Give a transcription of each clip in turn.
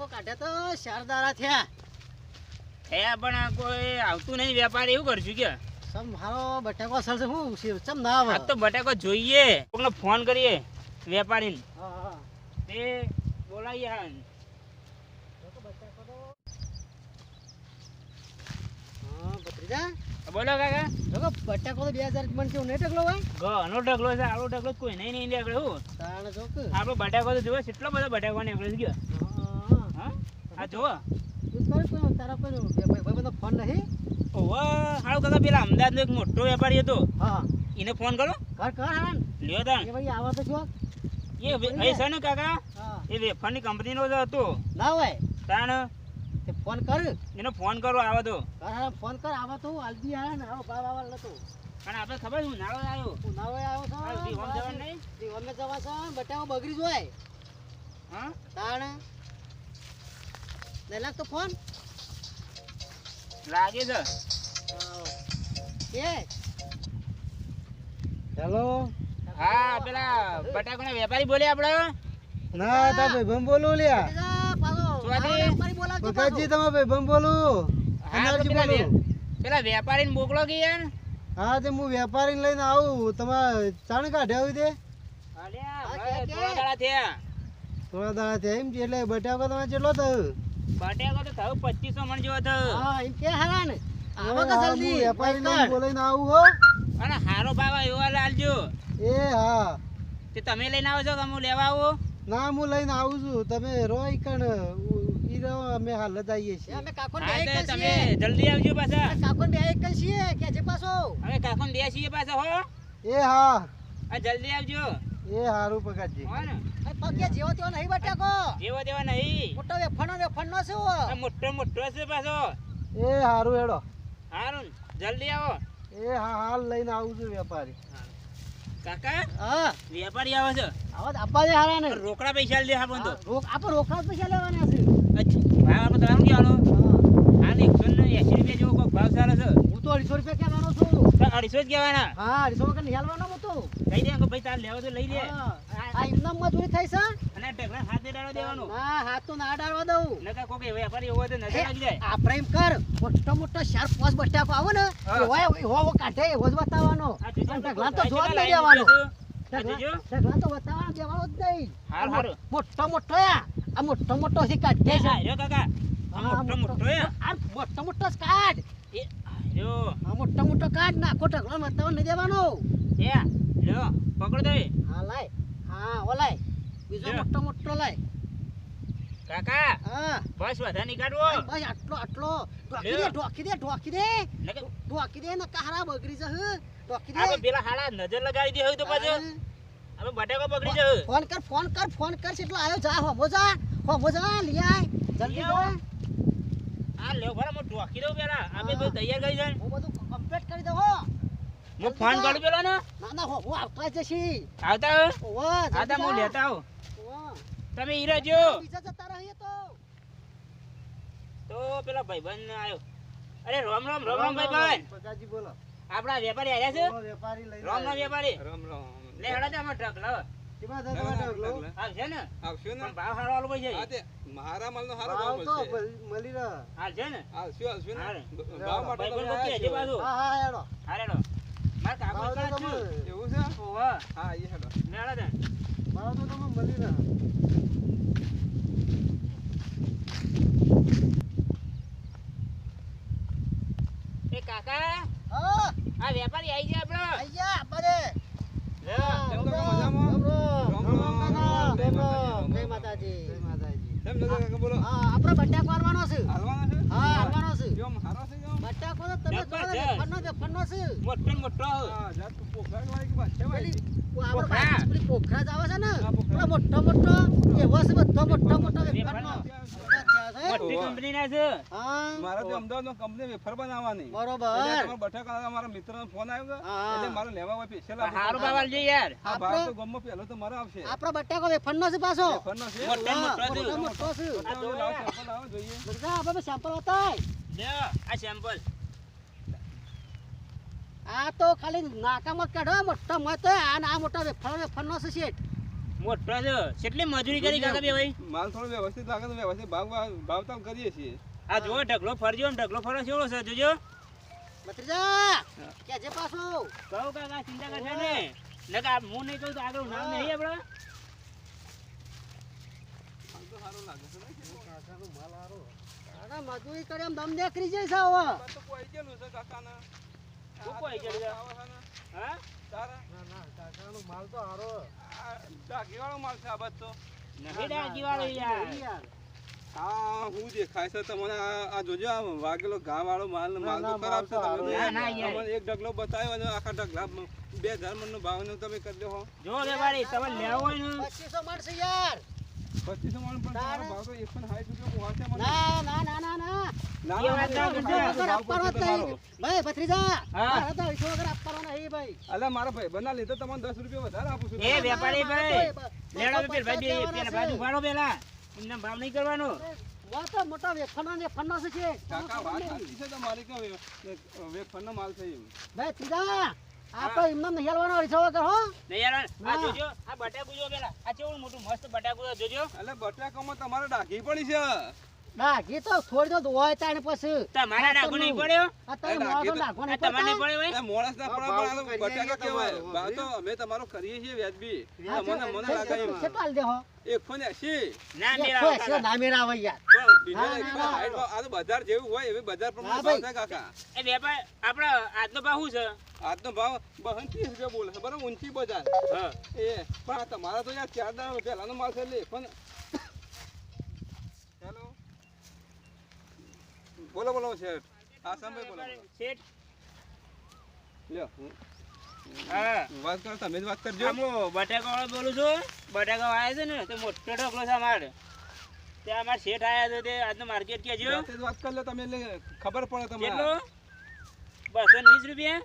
બટાકો કાઢે તો ચાર થયા. થયા પણ આ કોઈ આવતું નહીં વેપારી એવું કરશું કે. સમ હારો બટાકો અસર છે હું છે ચમ ના આવે? તો બટાકો જોઈએ. કોકને ફોન કરીએ વેપારીને. હા હા તે બોલાવીએ હા બોલો કાકા. જોકો બટાકો તો બે હજાર મણ કેવું નહીં ઢગલો ભાઈ ઘણો ઢગલો છે આલો ઢગલો કોઈ નહીં નહીં નીકળે હું. તાણ જોક આપણો બટાકો તો જોયો કેટલો બધો બટાકો નીકળે છે ગયો. આ જો તારા કોઈ ફોન નહીં? ઓહો હાલો કાકા પેલા અમદાવાદનો એક મોટો વેપારી હતો. હા. એને ફોન કરો કર કર લ્યો તાણ. એ ભાઈ આવા તો જો એ એ છે ને કાકા? એ વેફરની કંપનીનો જ હતો. ના હોય. તાણ. તે ફોન કર. એનો ફોન કરો આવે તો. કર હાન ફોન કર આવા તો આલદી આવો બાર બાર નતો પણ આપણે ખબર છે નાળો આવ્યો. ના હોય છો? વિહોમ જવાનું નહીં? વિહોમે જવા છો? બટાકો બગડી જોય હા? તાણ. લે લાગ તો ફોન લાગે છે? એ. હેલો? હા પેલા બટાકાના વેપારી બોલે આપણે ના તા ભાઈબંધ બોલું લ્યા. પકાજી તમે ભાઈબંધ બોલું. અનારજી બોલું. પેલા વેપારીને મોકલો કે યાર. હા તે હું વેપારીને લઈને આવું. તમારે ચાણ કાઢ્યા હોય તે? અલ્યા, હા, ભાઈ, કે, કે. થોડા દાડા થયા. થોડા દાડા થયા એમ છે એટલે બટાકો તમારે કેટલો થયો? બટાકો તો થયું પચીસો મણ જેવો થયો. હા એમ કે હારાન આવો કે હા, હું જલ્દી વેપારીને બોલાઈને આવું હો. અને હારો ભાવ એવો લાલજો એ હા. તે તમે લઈને આવો છો કે હું લેવા આવું? ના હું લઈને આવું છું. તમે રો કણ ઈ અમે હાલ જ આવીએ છીએ અમે કાકોને બે એક તમે જલ્દી આવજો પાછા. કાકોને બે એક છીએ. કે છે પાછો? હવે કાકોને બે છીએ પાછા હો. એ હા. આ જલ્દી આવજો. એ હારું પગાજી ને પગે જેવો તેવો નહીં બટાકો જેવો તેવો નહીં મોટો વેફણો વેફણનો છે મોટો મોટો છે પાછો એ હારું એડો હારું જલ્દી આવો એ હા હાલ લઈને આવું છું વેપારી કાકા હા વેપારી આવે છે આવો આપવા દે હારાને રોકડા પૈસા લે હા તો રોક આપણે રોકડા પૈસા લેવાના છે અચ્છા આપણે તમારું ને એસી રૂપિયા જેવો કોઈ ભાવ ચાલે છે. હું તો અઢીસો રૂપિયા કહેવાનો છું. અઢીસો જ કહેવાના. હા અઢીસો વગર નહીં હાલવાનો હું તો. લઈ દે ભાઈ તાર લેવો તો લઈ લે આ એમનામ મજૂરી થઈ છે? અને ઢગલા ને ડાળવા દેવાનો. હા હાથ તો ના ડાળવા દઉં. નકર કોકે વેપારી હોય તો નજર આવી જાય. આપણે એમ કર મોટા મોટા ચાર પાંચ બટાકો આવો ને. એવો એવો કાઢે એવો જ બતાવવાનો. ઢગલા તો જોવા જ નહીં દેવાનો. છે? આ જોજો. ઢગલા તો બતાવવાનો દેવાનો જ નહીં. હારું, હારું. મોટો મોટો આ મોટો મોટો કાઢે છે. કાકા. મોટો મોટો આ મોટો મોટો જ કાઢ. એ આ મોટો મોટો કાઢ નાખો ઢગલો બતાવવા નહીં દેવાનો. એ પકડો હા લાય. હા ઓ લાય. બીજો. મોટો મોટો લાય. કાકા હા. બસ વધારે નહીં કાઢવો ભાઈ આટલો આટલો. ઢોકી. દે ઢોકી દે ઢોકી દે. ઢોકી દે ને કારા બગડી જશે. ઢોકી દે. પેલા હાડા નજર લગાડી દે હોય તો પાછો. હા. હવે પકડી જશે. ફોન કર ફોન કર ફોન કર એટલો આવ્યો જા હો મોજા હો મોજા લઈ આય. જલ્દી જા. આ લ્યો ભરા હું ઢોકી દઉં પેલા. આપણે બધું તૈયાર કરી જાય હું બધું કમ્પ્લીટ કરી દઉં હો. હું ફોન કરું પેલો ને? ના ના હું આવતા જશી. આવતા હો? આવતા હું લેતા આવું. તમે ઈ રહેજો. બીજા જતા રહીએ તો. તો પેલા ભાઈબંધ આવ્યો અરે રામ રામ રામ રામ ભાઈબંધ. પકાજી બોલો. આપણા વેપારી આવ્યા છે? વેપારી રામ રામ વેપારી. રામ રામ. લે હડા ટ્રક લાવ. ઢગલો? આવશે ને? આવશું ને? પણ ભાવ સારો મારા ભાવ મળી- મળી રહે. આવશે ને? આવશું આવશું ને? હારે. ભાવ માટે હા હા હેડો. માર કાકો છું. છો. એવું છે? ઓહો હા. એ હેડો. લે હેડા ત્યાં ભાવ તો તમે મળી રહે. એ કાકા હા. આ વેપારી આવી ગયા આપણો. આવી ગયા બરે લે. કેમ કાકા મજામાં? રામ રામ રામ રામ, રામ જય રામ માતાજી. જય માતાજી જય માતાજી. કેમ કાકા બોલો. હા આપણે બટાકો વારવાનો છે. હાલવાના છે? હા હાલવાનો છે. હારો છે તમે છે મોટો હા આપણે પોખરા. જ આવે છે ને. મોટો મોટો એવો છે બધો મોટો મોટો. હા મોટી કંપની ના છે? મારા તો અમદાવાદ કંપની વેફર બનાવવાની. બરોબર. બટાકા મારા મિત્રનો ફોન આવ્યો છે. એટલે મારે લેવા હોય સ્પેશિયલ હારું ભાવ યાર. હા આપણે- તો ગમો પહેલો તો મારો આવશે. આપણો બટાકો વેફરનો છે પાછો. વેફરનો છે? મોટો ને મોટો છે. મોટો મોટો છે. આ લાવો, યાર. sample લાવો, જોઈએ. બધા આપણે સેમ્પલ લે આ સેમ્પલ આ તો ખાલી નાકામાં કાઢો મોટો મત આ મોટા મોટો વેફર નો છે શેઠ. મોટો છે કેટલી મજૂરી કરી કાકા બે ભાઈ? માલ થોડો વ્યવસ્થિત લાગે તો વ્યવસ્થિત ભાવ ભાવતાલ કરીએ છીએ. આ જો ઢગલો ફરજો ને ઢગલો ફરો કેવો છે જોજો. ભત્રીજા કે જે પાછો? કહો કાકા ચિંતા કરશે ને નકા હું નહીં કહું તો આગળ નામ નહીં આપડે. માલ સારો લાગે છે ને? અરે મજૂરી કરે એમ દમ દેખરી જાય છે હવે તો કોઈ ગયેલું છે કાકાના. કોઈ ગયેલું છે? છે? હા? તારા? ના ના કાકાનો માલ તો હારો. આ માલ છે આ તો. નહીં ડાકી યાર. યાર. આ હું દેખાય છે તમને આ જોજો આ વાગેલો ઘા વાળો માલ માલ તો ખરાબ છે. તમને એક ઢગલો બતાવ્યો અને આખા ઢગલા બે હજાર મન નો ભાવ નો તમે કરી દો જો તમે લેવો હોય ને. પચીસો મળશે યાર. પચીસો મણ પણ તમારો ભાવ તો એકસો ને સાઠ રૂપિયા પહોંચે મને ના ના ના ના ના એ ના, વાત ના, ના ના, કરતા. ના, વગર ભાવ આપવાનો જ પૂછો નહીં તમારો. ભાઈ ભત્રીજા મારે તો અઢીસો વગર આપવાનો નહીં ભાઈ અલા મારા ભાઈ બના લીધે તમને દસ રૂપિયા વધારે આપું છું એ વેપારી ભાઈ બસો લેડો પેલા ભાઈ બે પચાસ પેલા બાજુ ભાડો પેલા એમને ભાવ નહીં કરવાનો વા તો મોટો વેફરનો ને ફરનો છે છે કાકા વાત સાચી છે તમારી કે વેફરનો માલ છે એમ ભાઈ ત્રીજા આ તો એમને નહીં અરીસો વગર હો. નહીં આ. જોજો આ બટાકુ જો પેલા. આ કેવું મોટું મસ્ત બટાકુ જોજો. એટલે બટાકામાં તમારે ડાઘી પડી છે. ના તો થોડી તો હોય તાણે પછી તમારા ડાકુ નહીં પડ્યો આ નાખો આ નહીં તમારે પડતા? પડ્યો એ મોળસ ના પડ્યો પણ બટાકા કેવાય બા તો અમે તમારો કરીએ છીએ વ્યાજબી મને મને લાગે છે- આલી દેહો? એકસો ને એંશી. ના મેરા કાકા. ના મેરા આવે યાર. બીજો. આ તો બજાર જેવું હોય એવી બજાર પ્રમાણે ભાવ ભાઈ. કાકા એ વેપાર આપણો આજનો ભાવ શું છે આજનો ભાવ બહન ત્રીસ રૂપિયા બોલે છે બરાબર ઊંચી બજાર હા એ પણ તમારા તો યાર ચાર દાડા પહેલાનો માલ છે એટલે ને હેલો બોલો બોલો શેઠ. આ સાંભળે બોલો. શેઠ. લ્યો હું- વાત કરો તમે જ વાત કરજો. હું બટાકા વાળો બોલું છું. બટાકા આવ્યા છે ને તો મોટો ઢોકલો છે અમારે. તે અમારે શેઠ આવ્યા છે તે આજનો માર્કેટ કેજો વાત કરી લો તમે એટલે ખબર પડે તમને કેટલો? બસો વીસ રૂપિયા.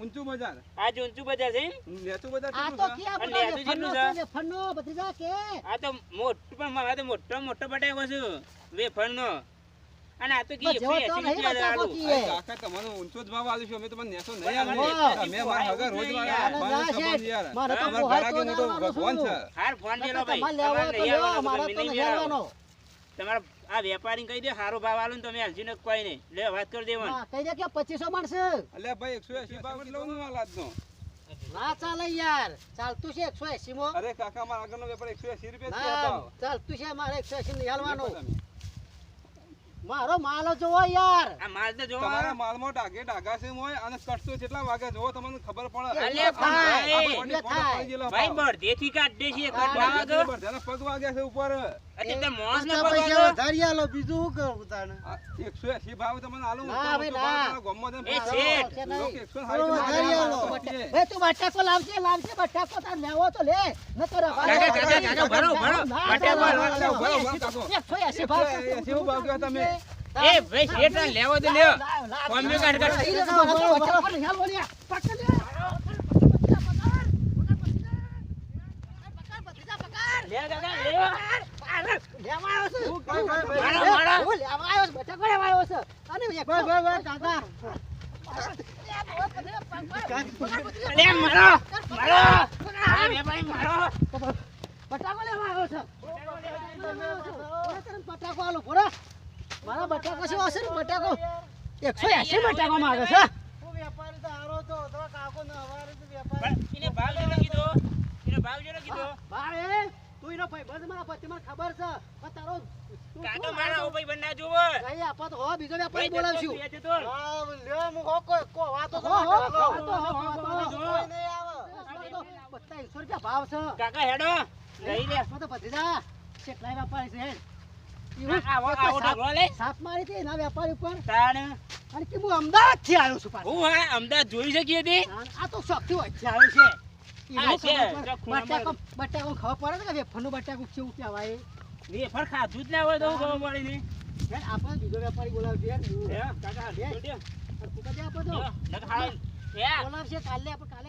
ઊંચું બજાર. આજ ઊંચું બજાર છે. એમ? બજાર આ તો જેટલું છે? કે? આ મોટો પણ મારે તો મોટો મોટો બટાકો છે. વેફરનો. અને આ તો આલુ. કી. અરે કાકા તમારો ઊંચો જ ભાવ આલીશું અમે તમને નેસો નહીં રોજ વાળા સંબંધ યાર. મારે તો મોટો ભગવાન છે હાર ફોન ભાઈ તમારે મારે તો. તમારા આ વેપારી કહી દે સારો ભાવ આલો ને તમે હાલજી ને કોઈ નહીં લે વાત કરી દેવાનું હા, કહી દે કે 2500 મળશે. અલ્યા ભાઈ એકસો એસી ભાવ લઉં ને આ લાદનો. ના ચાલે યાર ચાલતું છે 180 માં. અરે કાકા મારા આગળનો વેપાર એકસો એસી રૂપિયા છે. ચાલતું છે મારે 180 ને હાલવાનો. મારો માલ જોવો યાર આ માલ તો જોવો તમારા માલમાં ડાગે ડાગા છે મોય અને કટસો કેટલા વાગે જોવો તમને ખબર પડે અલે ભાઈ, ભાઈ ભાવ. બળદેથી કાઢ દે છે હા, કાઢવા વાગો. પગ વાગ્યા છે ઉપર એટલે તે મોસ ને પગ પૈસા વાગો. વધારી આલો બીજું શું કરું તાને આ એકસો એસી ભાવ તમને આલો ના, ભાઈ, ના. તમારા દે એ શેઠ. છે લોકો નહીં. એકસો ને થોડો સાઠ વધારી રૂપિયા આલો. તું બટાકો લાવજે લાવજે બટાકો તાર લેવો તો લે ન તો કાકા, કાકા, કાકા, ભરો, ભરો. બટાકો ભરો, ભરો, એંસી ભાવ એંસી ભાવ કહો તમે. એ ભાઈ શેઠ લેવો તો લ્યો ફોન પે કાઢ કાઢ. છું. મારો, મારો. હું લેવા આવ્યો છું, બટાકો આલો, ભરો. મારા બટાકો શું હશે ને બટાકો એકસો એસી બટાકો માંગે છે વેપારી તો હારો તો તો કાકો ને હવારે તો વેપારી એને ભાવ જેટલો કીધો એને ભાવ જેટલો કીધો ભાઈ તું એનો ભાઈબંધ મારા પછી મને ખબર છે પણ તારો તું કાકા મારા લાગે? ભાઈ જોવો કઈ આપો તો હો બીજો વેપારી બોલાવશું તું, એ જતો. હા લ્યો હું હો કોઈ કો વાતો તો હો, હો, ના કરો. હો, હો, હો, હો, હો. કોઈ નહીં આવે બધા રૂપિયા ભાવ છે કાકા હેડો લઈ લે તો ભત્રીજા કેટલાય વેપારી છે સાપ મારી હતી એના વેપારી ઉપર. અને કે હું અમદાવાદથી આવ્યો છું હું હા અમદાવાદ જોઈ શકીએ હતી આ તો શોખથી વચ્ચે આવ્યો છે. હા, એનો છે. ખબર પડે. ખૂણામાં બટાકો બટાકો ખબર પડે છે કે વેફરનું બટાકું કેવું કહેવાય? વેફર ખાધું જ ના હોય તો ખબર પડી આપણે બીજો વેપારી બોલાવશે યાર કાકા તું. બોલાવશે કાલે આપણે કાલે